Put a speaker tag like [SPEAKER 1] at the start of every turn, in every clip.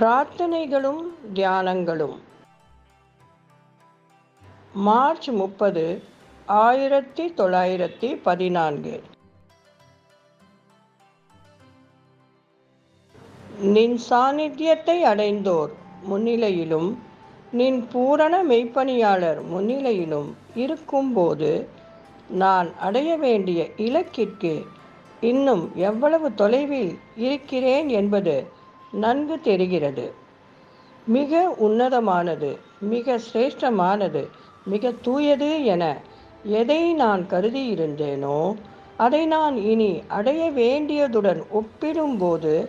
[SPEAKER 1] பிரார்த்தனைகளும் தியானங்களும். March முப்பது ஆயிரத்தி தொள்ளாயிரத்தி பதினான்கு. நின் சாநித்தியத்தை அடைந்தோர் முன்னிலையிலும் நின் பூரண மெய்ப்பணியாளர் முன்னிலையிலும் இருக்கும்போது நான் அடைய வேண்டிய இலக்கிற்கு இன்னும் எவ்வளவு தொலைவில் இருக்கிறேன் என்பது நன்கு தெரிகிறது. மிக உன்னதமானது மிக சிரேஷ்டமானது மிக தூயது என எதை நான் கருதியிருந்தேனோ அதை நான் இனி அடைய வேண்டியதுடன் ஒப்பிடும்போது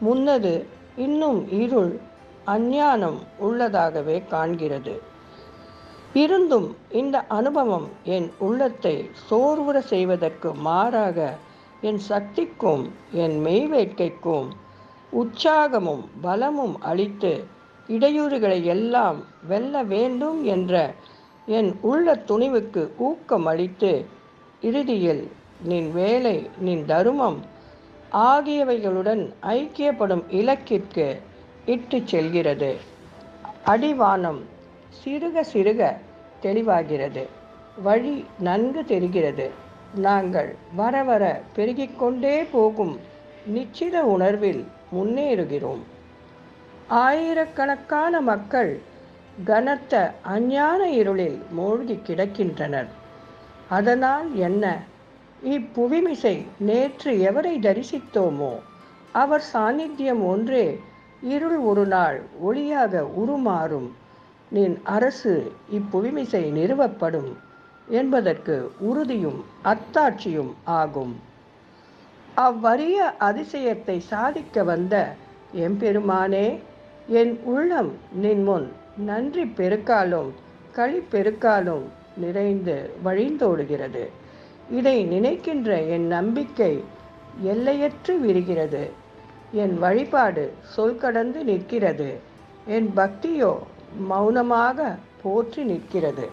[SPEAKER 1] முன்னது இன்னும் இருள் அஞ்ஞானம் உள்ளதாகவே காண்கிறது. இருந்தும் இந்த அனுபவம் என் உள்ளத்தை சோர்வுற செய்வதற்கு மாறாக என் சக்திக்கும் என் மெய்வேட்கைக்கும் உற்சாகமும் பலமும் அளித்து இடையூறுகளை எல்லாம் வெல்ல வேண்டும் என்ற என் உள்ள துணிவுக்கு ஊக்கம் அளித்து இறுதியில் நின் வேலை நின் தருமம் ஆகியவைகளுடன் ஐக்கியப்படும் இலக்கிற்கு இட்டு செல்கிறது. அடிவானம் சிறுக சிறுக தெளிவாகிறது. வழி நன்கு தெரிகிறது. நாங்கள் வர வர பெருகிக்கொண்டே போகும் நிச்சித உணர்வில் முன்னேறுகிறோம். ஆயிரக்கணக்கான மக்கள் கனத்த அஞ்ஞான இருளில் மூழ்கி கிடக்கின்றனர். அதனால் என்ன? இப்புவிமிசை நேற்று எவரை தரிசித்தோமோ? அவர் சாநித்தியம் ஒன்றே இருள் ஒரு நாள் ஒளியாக உருமாறும். நின் அரசு இப்புவிமிசை நிறுவப்படும் என்பதற்கு உறுதியும் அத்தாட்சியும் ஆகும். அவ்வறிய அதிசயத்தை சாதிக்க வந்த எம்பெருமானே என் உள்ளம் நின் முன் நன்றி பெருக்காலும் களி பெருக்காலும் நிறைந்து வழிந்தோடுகிறது. இதை நினைக்கின்ற என் நம்பிக்கை எல்லையற்று விரிகிறது. என் வழிபாடு சொல் கடந்து நிற்கிறது. என் பக்தியோ மௌனமாக போற்றி நிற்கிறது.